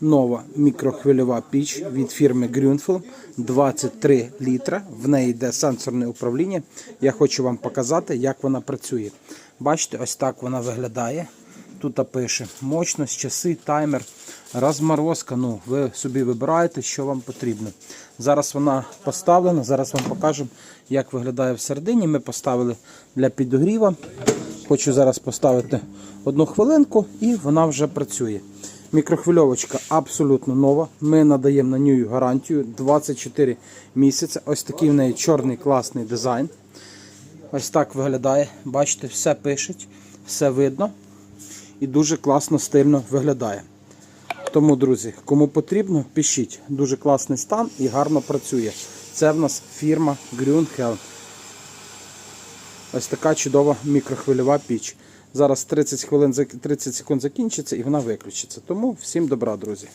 нова мікрохвильова піч від фірми Grünfeld 23 літра. В неї йде сенсорне управління. Я хочу вам показати, як вона працює. Бачите, ось так вона виглядає. Тут пише мощність, часи, таймер, розморозка. Ну, ви собі вибираєте, що вам потрібно. Зараз вона поставлена. Зараз вам покажемо, як виглядає всередині. Ми поставили для підогріва. Хочу зараз поставити одну хвилинку і вона вже працює. Мікрохвильовочка абсолютно нова. Ми надаємо на нього гарантію 24 місяці. Ось такий в неї чорний класний дизайн. Ось так виглядає. Бачите, все пишуть, все видно і дуже класно стильно виглядає. Тому, друзі, кому потрібно, пишіть. Дуже класний стан і гарно працює. Це в нас фірма Grünhelm. Ось така чудова мікрохвильова піч. Зараз 30 хвилин 30 секунд закінчиться і вона виключиться. Тому всім добра, друзі.